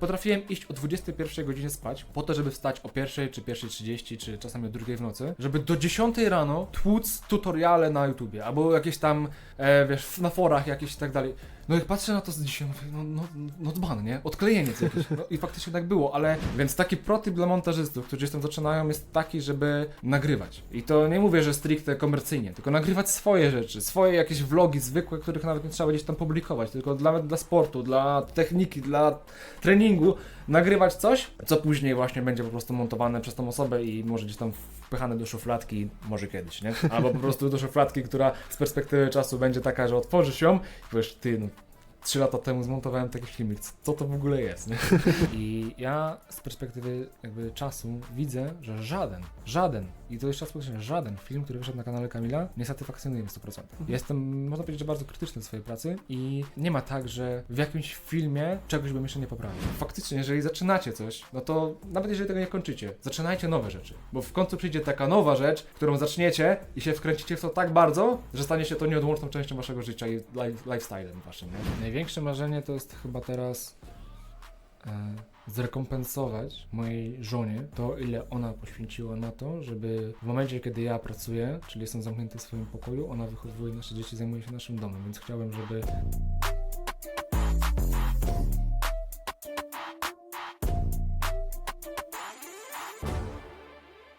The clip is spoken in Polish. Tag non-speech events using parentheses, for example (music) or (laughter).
Potrafiłem iść o 21 godzinie spać, po to, żeby wstać o 1 czy 1.30, czy czasami o 2 w nocy, żeby do 10 rano tłuc tutoriale na YouTubie, albo jakieś tam, e, wiesz, na forach jakieś i tak dalej. No jak patrzę na to z dzisiaj, no, no, no dzban, nie? Odklejeniec jakiś. No i faktycznie tak było, ale więc taki protip dla montażystów, którzy tam zaczynają, jest taki, żeby nagrywać. I to nie mówię, że stricte komercyjnie, tylko nagrywać swoje rzeczy, swoje jakieś vlogi zwykłe, których nawet nie trzeba gdzieś tam publikować, tylko dla, dla sportu, dla techniki, dla treningu, nagrywać coś, co później właśnie będzie po prostu montowane przez tą osobę i może gdzieś tam wpychane do szufladki, może kiedyś, nie? Albo po prostu do szufladki, która z perspektywy czasu będzie taka, że otworzysz ją i powiesz, ty, no trzy lata temu zmontowałem taki filmik, co- co to w ogóle jest, nie? (laughs) I ja z perspektywy jakby czasu widzę, że żaden, żaden, i to jeszcze raz podkreślam, żaden film, który wyszedł na kanale Kamila nie satysfakcjonuje mnie 100%. Jestem, można powiedzieć, że bardzo krytyczny do swojej pracy i nie ma tak, że w jakimś filmie czegoś bym jeszcze nie poprawił. Faktycznie, jeżeli zaczynacie coś, no to nawet jeżeli tego nie kończycie, zaczynajcie nowe rzeczy, bo w końcu przyjdzie taka nowa rzecz, którą zaczniecie i się wkręcicie w to tak bardzo, że stanie się to nieodłączną częścią waszego życia i life, lifestylem waszym. Nie? Największe marzenie to jest chyba teraz e, zrekompensować mojej żonie to, ile ona poświęciła na to, żeby w momencie, kiedy ja pracuję, czyli jestem zamknięty w swoim pokoju, ona wychowuje nasze dzieci, zajmuje się naszym domem, więc chciałem, żeby